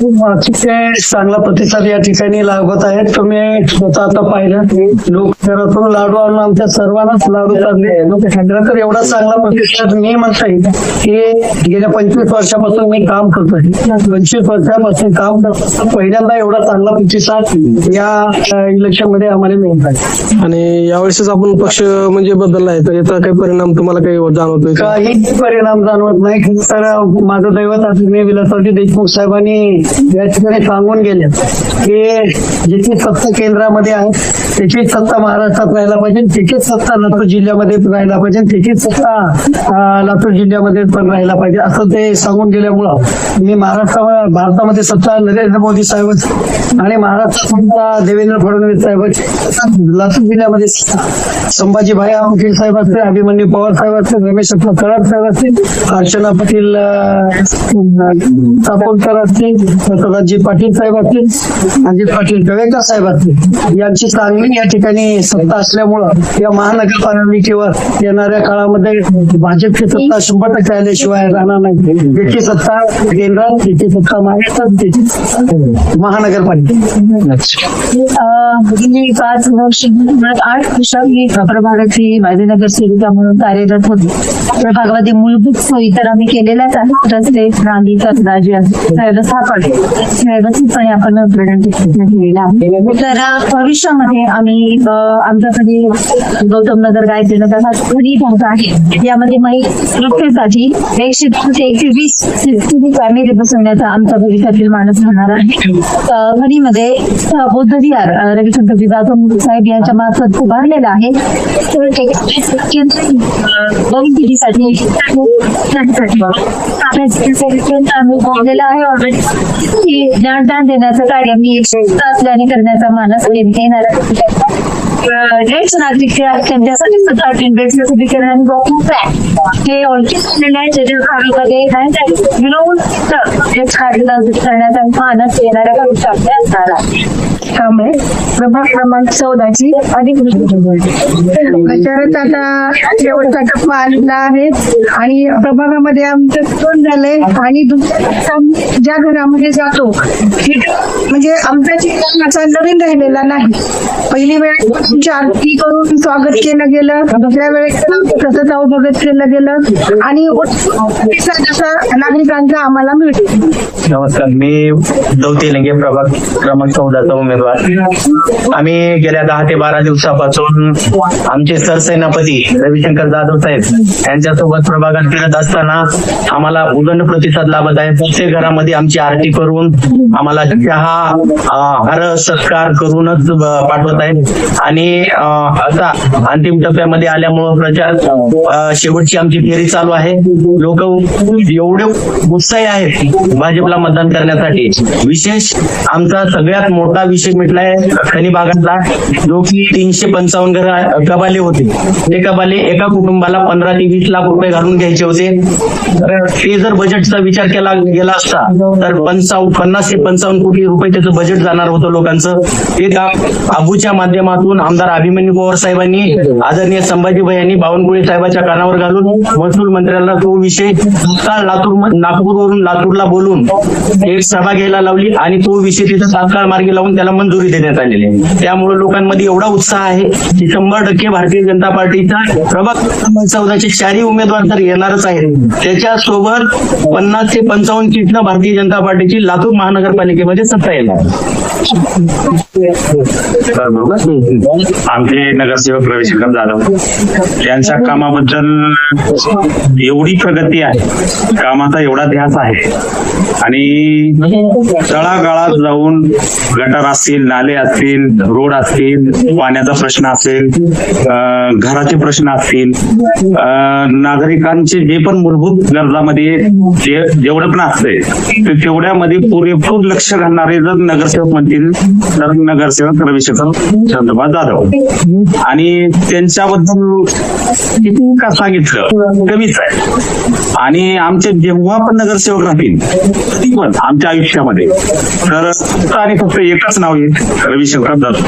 अतिशय चांगला प्रतिसाद या ठिकाणी लाभत आहे तुम्ही स्वतः आता पाहिलं. लोक घरातून लाडू आणून आमच्या सर्वांनाच लाडू चालले. तर एवढा चांगला प्रतिसाद मी म्हणता येईल की गेल्या पंचवीस वर्षापासून मी काम करतोय. पंचवीस वर्षापासून काम करतो पहिल्यांदा एवढा चांगला प्रतिसाद या इलेक्शनमध्ये आम्हाला मिळत आहे. आणि यावेळेस आपण पक्ष म्हणजे बदलला आहे. तर याचा काही परिणाम तुम्हाला काही जाणवतोय? काही परिणाम जाणवत नाही. तर माझं दैवत आदरणीय विलासरावजी देशमुख साहेबांनी या ठिकाणी सांगून गेले की जिथे फक्त केंद्रामध्ये आहे त्याचीच सत्ता महाराष्ट्रात राहायला पाहिजे त्याचीच सत्ता लातूर जिल्ह्यामध्ये राहायला पाहिजे त्याचीच सत्ता लातूर जिल्ह्यामध्ये पण राहायला पाहिजे. असं ते सांगून गेल्यामुळं मी महाराष्ट्रा भारतामध्ये सत्ता नरेंद्र मोदी साहेब आणि महाराष्ट्रात सत्ता देवेंद्र फडणवीस साहेब लातूर जिल्ह्यामध्ये संभाजी संभाजीभाई वकील साहेब असतील अभिमन्यू पवार साहेब असतील रमेश कराड साहेब असतील अर्चना पाटील सापोलकर असतील सदाजी पाटील साहेब असतील अजित पाटील गवेकर साहेब असतील. यांची चांगली या ठिकाणी सत्ता असल्यामुळं या महानगरपालिकेवर येणाऱ्या काळामध्ये भाजपची सत्ता शंभर टक्के आल्याशिवाय राहणार नाही. ज्याची सत्ता केंद्रात त्याची सत्ता महाराष्ट्रात त्याची सत्ता महानगरपालिका गेली पाच वर्ष आठ वर्ष मी प्रभागाची माझीनगर सेविका म्हणून कार्यरत होते. प्रभागामध्ये मूलभूत सोयी तर आम्ही केलेल्याच आहेत. रस्ते सापडले व्यवस्थितपणे आपण केलेलं आहे. तर भविष्यामध्ये आम्ही आमच्यासाठी गौतम नगर गायत्री नगर हा घरी भाग आहे यामध्ये महिलांसाठी एकशे ते एकशे वीस फॅमिली बसवण्याचा आमचा भविष्यातील माणूस राहणार आहे. अं, घरीमध्ये बौद्ध विहार रविशंकर जाधव साहेब यांच्या मार्फत उभारलेला आहे. तर एक पिढीसाठी आम्ही उभारलेलं आहे. ऑलरेडी की ज्ञानदान देण्याचं कार्य मी असल्याने करण्याचा मानस येणार आहे ज्येष्ठ नागरिक जे आहेत त्यांच्यासाठी सुद्धा टेंडरचं सुधीकरण आणि वॉकिंग ट्रॅक हे ऑलरेडी झालेले आहे त्याच्या भागामध्ये विनोद एक करण्यात आणि पाहण्यात येणाऱ्या भविष्यामध्ये असणार आहे. त्यामुळे प्रभाग क्रमांक चौदाची अधिक प्रचारात आता शेवटचा टप्पा आलेला आहे आणि प्रभागामध्ये आमचं दोन झालंय आणि ज्या घरामध्ये जातो म्हणजे आमचा ठिकाण असा नवीन राहिलेला नाही. पहिली वेळ आरती करून स्वागत केलं गेलं. दुसऱ्या वेळेस तसंच अवभगत केलं गेलं. आणि नागरिकांचा आम्हाला मिळतो. नमस्कार. मी दौती लिंगे प्रभाग क्रमांक चौदाचा उमेदवार. आम्ही गेल्या दहा ते बारा दिवसापासून आमचे सरसेनापती रविशंकर जाधव साहेब यांच्यासोबत प्रभागात फिरत असताना आम्हाला उदंड प्रतिसाद लाभत आहे. प्रत्येक घरामध्ये आमची आरती करून आम्हाला चहा हर सत्कार करूनच पाठवत आहेत आणि आणि आता अंतिम टप्प्यामध्ये आल्यामुळं प्रचार शेवटची आमची फेरी चालू आहे. लोक एवढे उत्साही आहेत भाजपला मतदान करण्यासाठी. विशेष आमचा सगळ्यात मोठा विषय मिटलाय खनी भागातला जो की तीनशे पंचावन्न घर कबाले होते. ते कबाले एका कुटुंबाला पंधरा ते वीस लाख रुपये घालून घ्यायचे होते. तर ते जर बजेटचा विचार केला गेला असता तर पंचावन्न पन्नास ते पंचावन्न कोटी रुपये त्याचं बजेट जाणार होतं लोकांचं. ते काम आबूच्या माध्यमातून आमदार अभिमन्यू पवार साहेबांनी आदरणीय संभाजीभाई यांनी बावनकुळे साहेबाच्या कानावर घालून महसूल मंत्र्यांना तो विषय तात्काळ लातूर नागपूरवरून लातूरला बोलून एक सभा घ्यायला लावली आणि तो विषय तिथं तात्काळ मार्गी लावून त्याला मंजुरी देण्यात आलेली आहे. त्यामुळे लोकांमध्ये एवढा उत्साह आहे की शंभर टक्के भारतीय जनता पार्टीचा प्रभाग चौदाचे चारही उमेदवार तर येणारच आहेत. त्याच्यासोबत पन्नास ते पंचावन्न सीटनं भारतीय जनता पार्टीची लातूर महानगरपालिकेमध्ये सत्ता येणार आमचे नगरसेवक रविशंकर जाधव यांच्या कामाबद्दल एवढी प्रगती आहे. कामाचा एवढा ध्यास आहे. आणि तळागाळात जाऊन गटार असतील नाले असतील रोड असतील पाण्याचा प्रश्न असेल घराचे प्रश्न असतील नागरिकांचे जे पण मूलभूत गरजामध्ये जे जेवढं पण असतंय ते तेवढ्यामध्ये पुरेपूर लक्ष घालणारे जर नगरसेवक म्हणतील तर नगरसेवक रविशंकर चंद्रबा जाधव आणि त्यांच्याबद्दल किती का सांगितलं? कमीच आहे. आणि आमचे जेव्हा पण नगरसेवक राहतील पण आमच्या आयुष्यामध्ये. तर आणि फक्त एकच नाव येईल रविशंकर दत्त